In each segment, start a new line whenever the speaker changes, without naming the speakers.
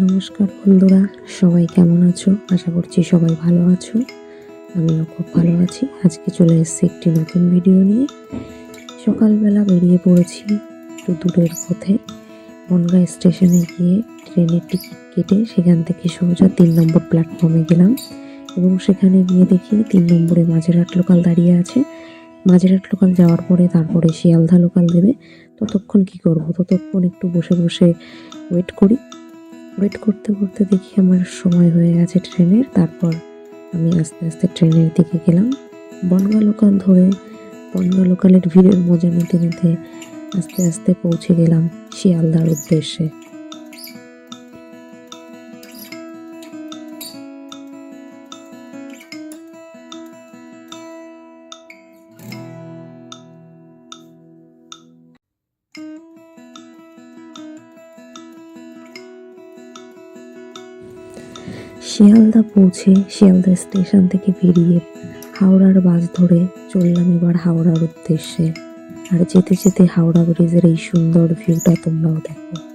নমস্কার বন্ধুরা, সবাই কেমন আছো? আশা করছি সবাই ভালো আছো। আমিও খুব ভালো আছি। আজকে চলে এসেছি একটি নতুন ভিডিও নিয়ে। সকালবেলা বেরিয়ে পড়েছি একটু দূরের পথে। বনগা স্টেশনে গিয়ে ট্রেনের টিকিট কেটে সেখান থেকে সোজা তিন নম্বর প্ল্যাটফর্মে গেলাম এবং সেখানে গিয়ে দেখি তিন নম্বরে মাঝেরহাট লোকাল দাঁড়িয়ে আছে। মাঝেরহাট লোকাল যাওয়ার পরে তারপরে শিয়ালদা লোকাল দেবে। ততক্ষণ কি করব? ততক্ষণ একটু বসে বসে ওয়েট করি। ওয়েট করতে করতে দেখি আমার সময় হয়ে গেছে ট্রেনের। তারপর আমি আস্তে আস্তে ট্রেনের দিকে গেলাম। বনগা লোকাল ধরে বনগা লোকালের ভিড়ের মজা নিতে নিতে আস্তে আস্তে পৌঁছে গেলাম শিয়ালদার উদ্দেশ্যে। শিয়ালদা পৌঁছে শিয়ালদা স্টেশন থেকে বেরিয়ে হাওড়ার বাস ধরে চললাম এবার হাওড়ার উদ্দেশ্যে। আর যেতে যেতে হাওড়া ব্রিজের এই সুন্দর ভিউটা তোমরাও দেখো।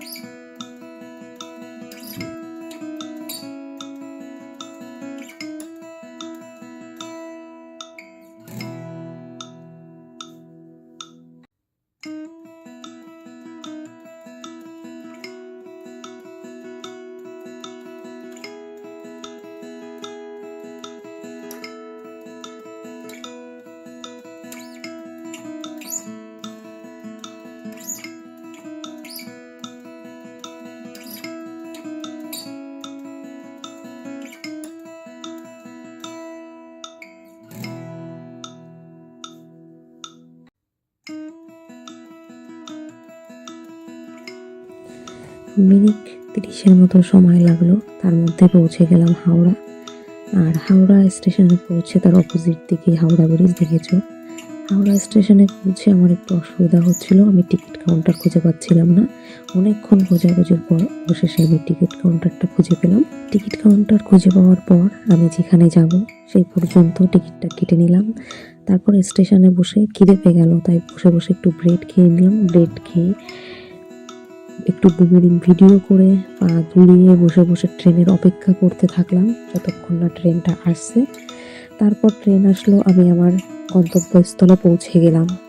মিনিট তিরিশের মতো সময় লাগল। তার মধ্যে পৌঁছে গেলাম হাওড়া। আর হাওড়া স্টেশনে পৌঁছে তার অপোজিট দিকে হাওড়া ব্রিজ দেখেছ। হাওড়া স্টেশনে পৌঁছে আমার একটু অসুবিধা হচ্ছিল। আমি টিকিট কাউন্টার খুঁজে পাচ্ছিলাম না। অনেকক্ষণ খোঁজাখুঁজির পর অবশেষে আমি টিকিট কাউন্টারটা খুঁজে পেলাম। টিকিট কাউন্টার খুঁজে পাওয়ার পর আমি যেখানে যাব সেই পর্যন্ত টিকিটটা কেটে নিলাম। তারপর স্টেশনে বসে খিদে পেয়ে গেল, তাই বসে বসে একটু ব্রেড খেয়ে নিলাম। ব্রেড খেয়ে দুদিন ভিডিও করে পা দুলিয়ে বসে বসে ট্রেনের অপেক্ষা করতে থাকলাম যতক্ষণ না ট্রেনটা আসছে। তারপর ট্রেন আসলো, আমি আমার গন্তব্যস্থলে পৌঁছে গেলাম।